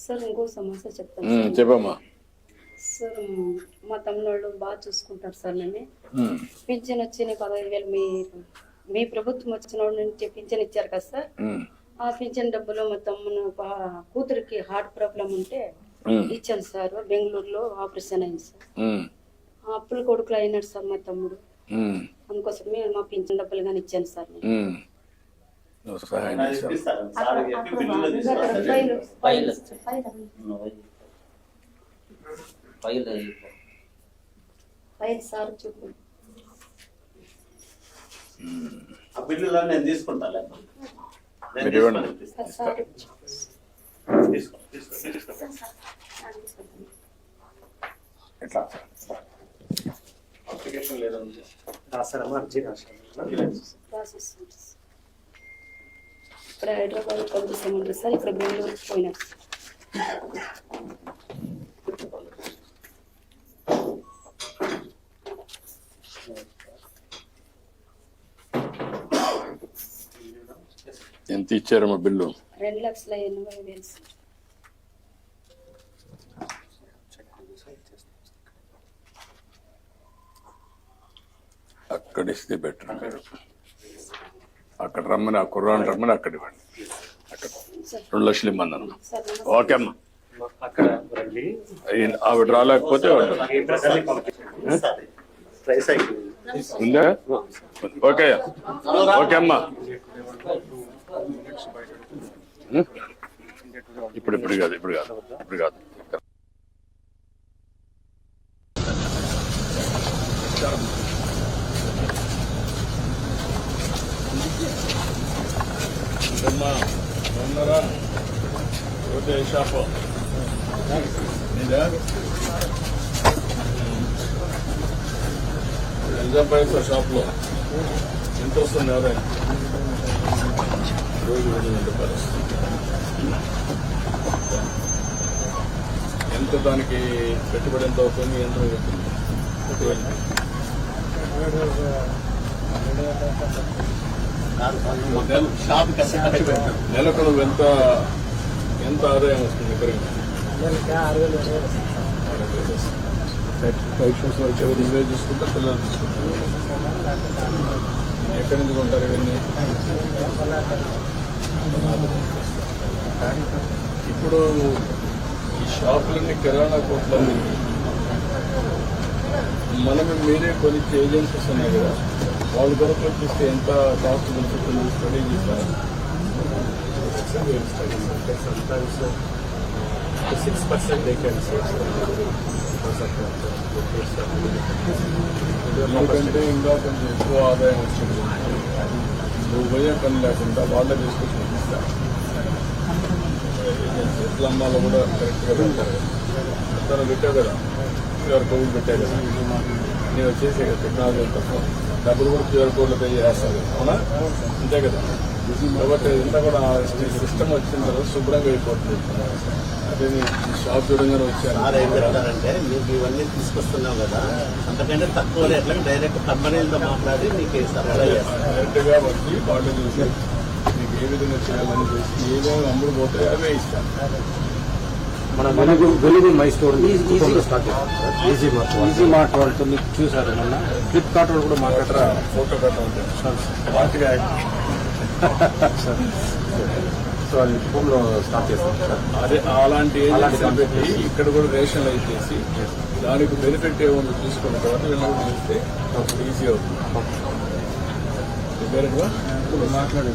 Sir ఇంకో సమస్య చెప్తాను సార్. చెప్పమ్మా. సార్ మా తమ్ముళ్ళు బాగా చూసుకుంటారు సార్ నన్ను. పింఛన్ వచ్చి పదహైదు వేలు మీ మీ ప్రభుత్వం వచ్చిన నుంచి పింఛన్ ఇచ్చారు కదా సార్. ఉమ్, ఆ పింఛన్ డబ్బులు మా తమ్మును బా- కూతురికి హార్ట్ ప్రాబ్లం ఉంటే ఇచ్చాను సార్. బెంగళూరులో ఆపరేషన్ అయింది సార్. ఉమ్, ఆ అప్పుల కొడుకులు అయినాడు సార్ మా తమ్ముడు. ఉమ్, అందుకోసమే మా పింఛన్ డబ్బులు కానీ ఇచ్చాను సార్ నేను. ఉమ్. సహాయం ఆ బిల్లులో నేను తీసుకుంటాలే నేను మీరు ఇవ్వండి. తీసుకొని ఇప్పిస్తాను. సార్ తీసుకో తీసుకో తీసుకో ఎట్లా అప్లికేషన్ రాస్తారమ్మా అర్జీ రాశారు. ఇక్కడ హైదరాబాద్ పంపిస్తామంటారు సార్ ఇక్కడ బెంగళూరుకి పోయినారు సార్. ఎంత ఇచ్చారమ్మా బిల్లు రెండు లక్షల ఎనభై వేలు సార్ అక్కడ ఇస్తే బెటర్ అక్కడ రమ్మని ఆ కుర్రాన్ని రమ్మని అక్కడ ఇవ్వండి. అక్కడ రెండు లక్షలు ఇమ్మన్నాను సార్ నమస్తే. ఓకే అమ్మా. ఆవిడ రాలేకపోతే ఉందా? ఓకే ఓకే అమ్మా? ఇప్పుడు ఇప్పుడు కాదు ఇప్పుడు కాదు ఇప్పుడు కాదు. అమ్మా ఉన్నారా ఓకే షాప్ ఇదా ఎంత పైసా షాప్ ఎంత వస్తుంది ఆదాయం రోజు ఎంత దానికి పెట్టుబడి ఎంత అవుతుంది ఎంత అవుతుంది నెలకు నువ్వు ఎంత ఎంత ఆదాయం వస్తుంది ఇక్కడ ఫైవ్ షూస్ వరకు ఎవరు నువ్వే చూసుకుంటా పిల్లలు చూసుకుంటారు ఎక్కడి నుంచి కొంటారు ఇవన్నీ ఇప్పుడు ఈ షాపులన్నీ కిరాణా కొట్లన్నీ మనం మీరే కొన్ని ఏజెన్సీస్ ఉన్నాయి కదా. వాళ్ళు కొరకు చూస్తే ఎంత కాస్ట్ బెనిఫిట్ స్టడీ చేశారు సిక్స్ పర్సెంట్ వేకెన్సీ ఎందుకంటే ఇంకా కొంచెం ఎక్కువ ఆదాయం వచ్చింది నువ్వు పోయే పని లేకుండా వాళ్ళే తీసుకొచ్చి పంపిస్తారు. ఎట్ల అమ్మాలో కూడా కరెక్ట్గా పెడతారు. తను పెట్టావు కదా? క్యూఆర్ కోవిడ్ పెట్టావు కదా? నేను వచ్చేసే కదా టెక్నాలజీ తప్ప డబ్బులు కూడా క్యూఆర్ కోడ్లో పే చేస్తారు అవునా? అంతే కదా. కాబట్టి ఇంత కూడా సిస్టమ్ వచ్చిన తర్వాత శుభ్రంగా అయిపోతుంది. అదే షాప్ చూడంగానే సార్ ఏం వచ్చాను చెప్తారంటే మీకు ఇవన్నీ తీసుకొస్తున్నావు కదా అంతకంటే తక్కువ రేట్లకు డైరెక్ట్ కంపెనీలతో మాట్లాడి మీకు సప్లై చేస్తారు డైరెక్ట్గా వచ్చి వాళ్ళు చూసి మీకు ఏ విధంగా చేయాలని చూసి ఏమేమి అమ్ముడు పోతే అవే ఇస్తాను మన వెలుగు వెలుగు my store start easy mart easy mart వాళ్ళతో మీకు చూసారు మొన్న. ఫ్లిప్కార్ట్ వాళ్ళు కూడా మాట్లాడరా ఫోటో వాటిగా సో అది హోమ్లో స్టార్ట్ చేస్తాం సార్. అదే అలాంటి పెట్టి ఇక్కడ కూడా రేషనలైజ్ చేసి దానికి బెనిఫిట్ ఏముందో తీసుకున్న తర్వాత అప్పుడు ఈజీ అవుతుంది. మాట్లాడే